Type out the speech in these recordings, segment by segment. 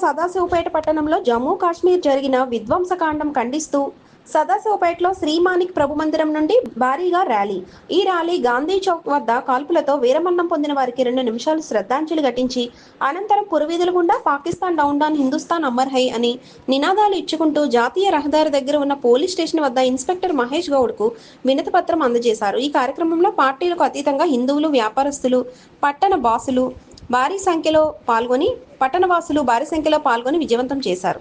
సదాశివపేట పట్టణంలో జమ్మూ కాశ్మీర్ జరిగిన విధ్వంసకాండం ఖండిస్తూ సదాశివపేటలో శ్రీమానిక్ ప్రభు మందిరం నుండి భారీగా ర్యాలీ. ఈ ర్యాలీ గాంధీ చౌక్ వద్ద కాల్పులతో వీరమరణం పొందిన వారికి రెండు నిమిషాలు శ్రద్ధాంజలి ఘటించి అనంతరం పురవీధుల గుండా పాకిస్తాన్ డౌన్ డౌన్ హిందుస్థాన్ అమర్ హై అని నినాదాలు ఇచ్చుకుంటూ జాతీయ రహదారి దగ్గర ఉన్న పోలీస్ స్టేషన్ వద్ద ఇన్స్పెక్టర్ మహేష్ గౌడ్కు వినతి పత్రం అందజేశారు. ఈ కార్యక్రమంలో పార్టీలకు అతీతంగా హిందువులు వ్యాపారస్తులు పట్టణ బాసులు భారీ సంఖ్యలో పాల్గొని పట్టణవాసులు భారీ సంఖ్యలో పాల్గొని విజయవంతం చేశారు.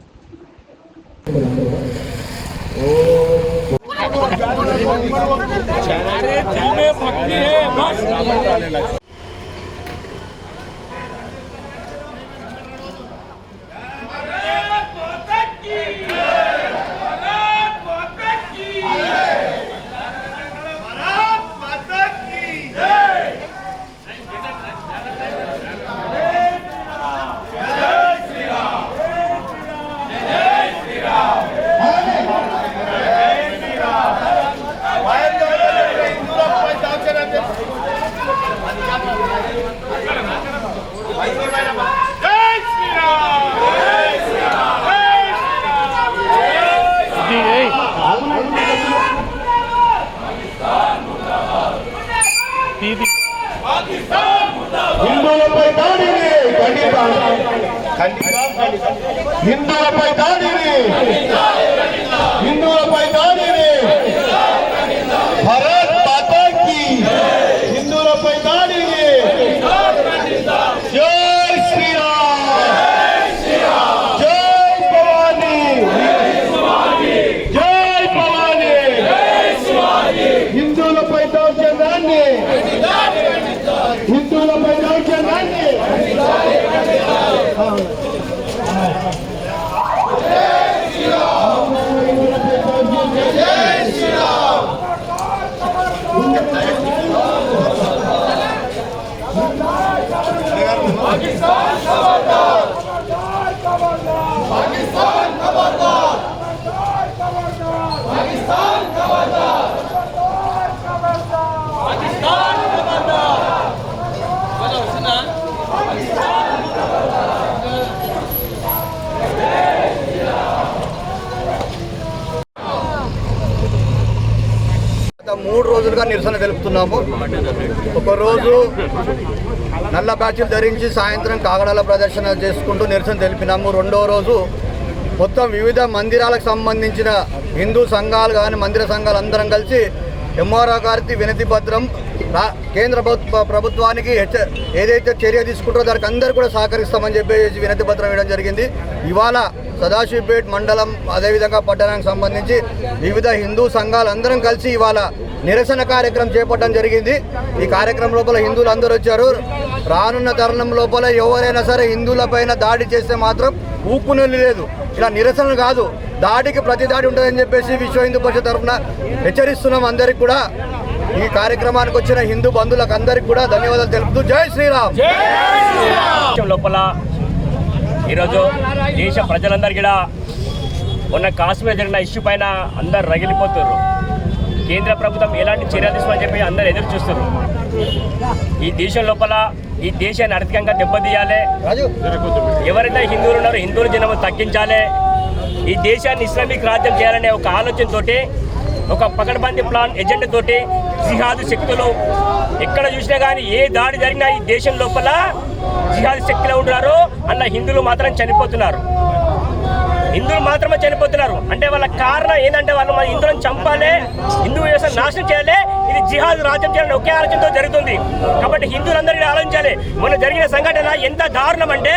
హిందువులపై దాడిని ఖండితాం. ఖండితాం. హిందువులపై దాడిని హిందువులపై దాడిని భరత్ మాతా కి హిందువులపై దాడిని జై శ్రీరామ్ జై భవానీ జై భవానీ హిందువులపై దౌర్జన్యాన్ని హిందువులపై దౌర్జన్యాన్ని గత మూడు రోజులుగా నిరసన తెలుపుతున్నాము. ఒకరోజు నల్ల బ్యాచ్లు ధరించి సాయంత్రం కాగడాల ప్రదర్శన చేసుకుంటూ నిరసన తెలిపినాము. రెండో రోజు మొత్తం వివిధ మందిరాలకు సంబంధించిన హిందూ సంఘాలు కానీ మందిర సంఘాలు అందరం కలిసి ఎంఆర్ఓ గారికి వినతి పత్రం కేంద్ర ప్రభుత్వ ప్రభుత్వానికి ఏదైతే చర్య తీసుకుంటారో దానికి అందరు కూడా సహకరిస్తామని చెప్పేసి వినతి పత్రం ఇవ్వడం జరిగింది. ఇవాళ సదాశివపేట్ మండలం అదేవిధంగా పట్టణానికి సంబంధించి వివిధ హిందూ సంఘాలు అందరం కలిసి ఇవాళ నిరసన కార్యక్రమం చేపట్టడం జరిగింది. ఈ కార్యక్రమం లోపల హిందువులు అందరూ వచ్చారు. రానున్న తరుణం లోపల ఎవరైనా సరే హిందువుల పైన దాడి చేస్తే మాత్రం ఊపునొల్లి లేదు. ఇలా నిరసనలు కాదు. దాడికి ప్రతి దాడి ఉంటుందని చెప్పేసి విశ్వ హిందూ పరిషత్ తరఫున హెచ్చరిస్తున్నాం అందరికి కూడా. ఈ కార్యక్రమానికి వచ్చిన హిందూ బంధువులకు అందరికి కూడా ధన్యవాదాలు తెలుపుతూ జై శ్రీరామ్. దేశం లోపల ఈరోజు దేశ ప్రజలందరికీ కూడా ఉన్న కాశ్మీర్ జరిగిన ఇష్యూ పైన అందరు రగిలిపోతున్నారు. కేంద్ర ప్రభుత్వం ఎలాంటి చర్యలు తీసుకోవాలని చెప్పి అందరు ఎదురు చూస్తారు ఈ దేశం లోపల ఈ దేశాన్ని ఆర్థికంగా దెబ్బతీయాలి. ఎవరైతే హిందువులు ఉన్నారో హిందువుల జనం తగ్గించాలి. ఈ దేశాన్ని ఇస్లామిక్ రాజ్యం చేయాలనే ఒక ఆలోచనతోటి ఒక పకడ్బందీ ప్లాన్ ఎజెండాతోటి జిహాదు శక్తులు ఎక్కడ చూసినా కానీ ఏ దాడి జరిగినా ఈ దేశం లోపల జిహాదు శక్తులు ఉంటున్నారు. అన్న హిందువులు మాత్రం చనిపోతున్నారు. హిందువులు మాత్రమే చనిపోతున్నారు. అంటే వాళ్ళ కారణం ఏంటంటే వాళ్ళు మన హిందువులను చంపాలి హిందూ వ్యవసాయం నాశనం చేయాలి ఇది జిహాద్ రాజ్యం చేయాలని ఒకే ఆలోచనతో జరుగుతుంది. కాబట్టి హిందువులందరికీ ఆలోచించాలి. మొన్న జరిగిన సంఘటన ఎంత దారుణం అంటే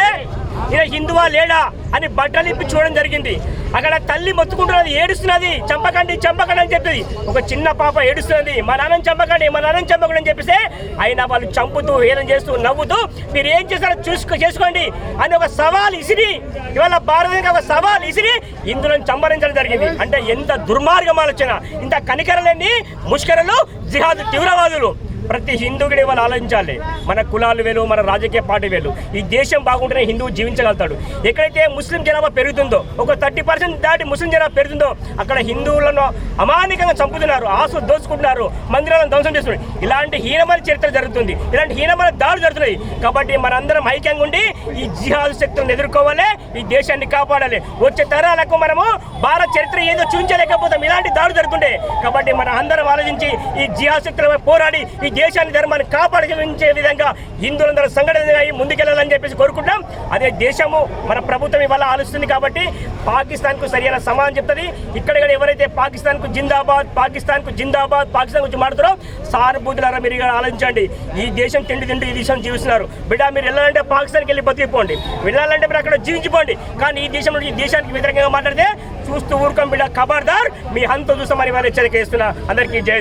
ఈయన హిందువా లేడా? అని బట్టలు ఇప్పి చూడడం జరిగింది. అక్కడ తల్లి మొత్తుకుంటున్నది ఏడుస్తున్నది. చంపకండి చంపకండి అని చెప్తుంది ఒక చిన్న పాప ఏడుస్తున్నది. మా నాన్నని చంపకండి మా నాన్నని చంపకండి అని చెప్పేసి అయినా వాళ్ళు చంపుతూ హేళన చేస్తూ నవ్వుతూ మీరు ఏం చేస్తారో చూసుకో చేసుకోండి అని ఒక సవాల్ ఇసిరి. ఇవాళ భారతదేశం ఒక సవాల్ ఇసిరి. ఇందులో చంపరించడం జరిగింది. అంటే ఎంత దుర్మార్గం ఆలోచన. ఇంత కనికరలేని ముష్కరలు జిహాద్ తీవ్రవాదులు. ప్రతి హిందువుని వాళ్ళు ఆలోచించాలి. మన కులాలు వేలు మన రాజకీయ పార్టీ వేలు. ఈ దేశం బాగుంటేనే హిందువు జీవించగలుగుతాడు. ఎక్కడైతే ముస్లిం జనాభా పెరుగుతుందో ఒక థర్టీ పర్సెంట్ దాటి ముస్లిం జనాభా పెరుగుతుందో అక్కడ హిందువులను అమానికంగా చంపుతున్నారు ఆసు దోచుకుంటున్నారు మందిరాలను ధ్వంసం చేస్తున్నారు. ఇలాంటి హీనమైన చరిత్ర జరుగుతుంది. ఇలాంటి హీనమైన దాడులు జరుగుతున్నాయి. కాబట్టి మనందరం ఐక్యంగా ఉండి ఈ జిహాద్ శక్తులను ఎదుర్కోవాలి ఈ దేశాన్ని కాపాడాలి. వచ్చే తరాలకు మనము భారత చరిత్ర ఏదో చూపించలేకపోతాం. ఇలాంటి దాడులు జరుగుతుండే కాబట్టి మన అందరం ఆలోచించి ఈ జిహాద్ శక్తులపై పోరాడి ఈ దేశాన్ని ధర్మాన్ని కాపాడించే విధంగా హిందువులందరూ సంఘటన ముందుకెళ్ళాలని చెప్పేసి కోరుకుంటాం అదే దేశము మన ప్రభుత్వం వల్ల ఆలోచిస్తుంది కాబట్టి పాకిస్తాన్కు సరైన సమాధానం చెప్తుంది. ఇక్కడ కూడా ఎవరైతే పాకిస్తాన్కు జిందాబాద్ పాకిస్తాన్కు జిందాబాద్ పాకిస్తాన్ గురించి మాట్లాడతారో సానుభూతులారా మీరు ఆలోచించండి. ఈ దేశం తిండి తిండి ఈ దేశం జీవిస్తున్నారు. బిడ్డ మీరు వెళ్ళాలంటే పాకిస్తాన్కి వెళ్ళి బతికిపోండి. వెళ్ళాలంటే మీరు అక్కడ జీవించిపోండి. కానీ ఈ దేశం ఈ దేశానికి వ్యతిరేకంగా మాట్లాడితే చూస్తూ ఊరుకోం బిడ్డ. ఖబర్దార్ మీ హంతో చూస్తామని వారు హెచ్చరిక ఇస్తున్నా అందరికీ జై